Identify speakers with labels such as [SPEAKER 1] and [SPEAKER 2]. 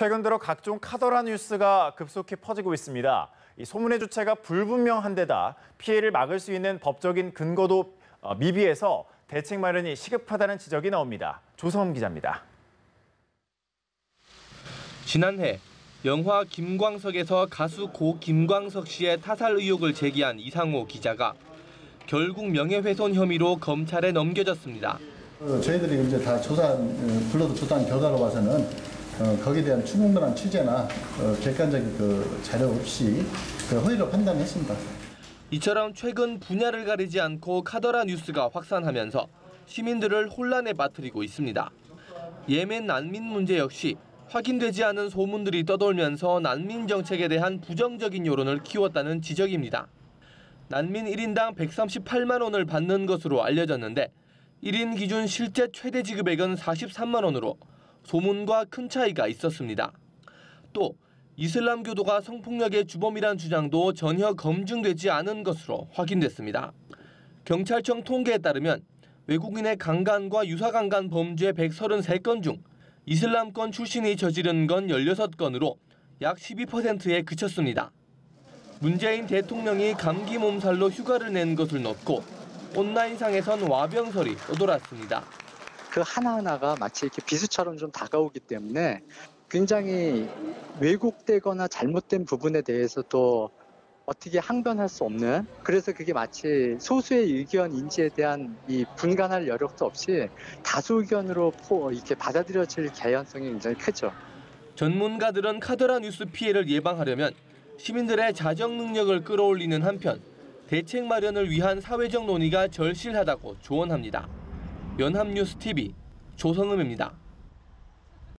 [SPEAKER 1] 최근 들어 각종 카더라 뉴스가 급속히 퍼지고 있습니다. 이 소문의 주체가 불분명한 데다 피해를 막을 수 있는 법적인 근거도 어, 미비해서 대책 마련이 시급하다는 지적이 나옵니다. 조성음 기자입니다.
[SPEAKER 2] 지난해 영화 김광석에서 가수 고 김광석 씨의 타살 의혹을 제기한 이상호 기자가 결국 명예훼손 혐의로 검찰에 넘겨졌습니다.
[SPEAKER 3] 어, 저희들이 이제 다 조사, 어, 불러도 조사한 결과로 봐서는 어, 거기에 대한 충분한 취재나 어, 객관적인 그 자료 없이 그 허위로 판단했습니다.
[SPEAKER 2] 이처럼 최근 분야를 가리지 않고 카더라 뉴스가 확산하면서 시민들을 혼란에 빠뜨리고 있습니다. 예멘 난민 문제 역시 확인되지 않은 소문들이 떠돌면서 난민 정책에 대한 부정적인 여론을 키웠다는 지적입니다. 난민 1인당 138만 원을 받는 것으로 알려졌는데 1인 기준 실제 최대 지급액은 43만 원으로 소문과 큰 차이가 있었습니다. 또 이슬람교도가 성폭력의 주범이란 주장도 전혀 검증되지 않은 것으로 확인됐습니다. 경찰청 통계에 따르면 외국인의 강간과 유사강간 범죄 133건 중 이슬람권 출신이 저지른 건 16건으로 약 12%에 그쳤습니다. 문재인 대통령이 감기 몸살로 휴가를 낸 것을 넣고 온라인상에선 와병설이 떠돌았습니다.
[SPEAKER 4] 그 하나하나가 마치 이렇게 비수처럼 좀 다가오기 때문에 굉장히 왜곡되거나 잘못된 부분에 대해서도 어떻게 항변할 수 없는 그래서 그게 마치 소수의 의견 인지에 대한 이 분간할 여력도 없이 다수 의견으로 포, 이렇게 받아들여질 개연성이 굉장히 크죠.
[SPEAKER 2] 전문가들은 카더라 뉴스 피해를 예방하려면 시민들의 자정 능력을 끌어올리는 한편 대책 마련을 위한 사회적 논의가 절실하다고 조언합니다. 연합뉴스 TV 조성음입니다.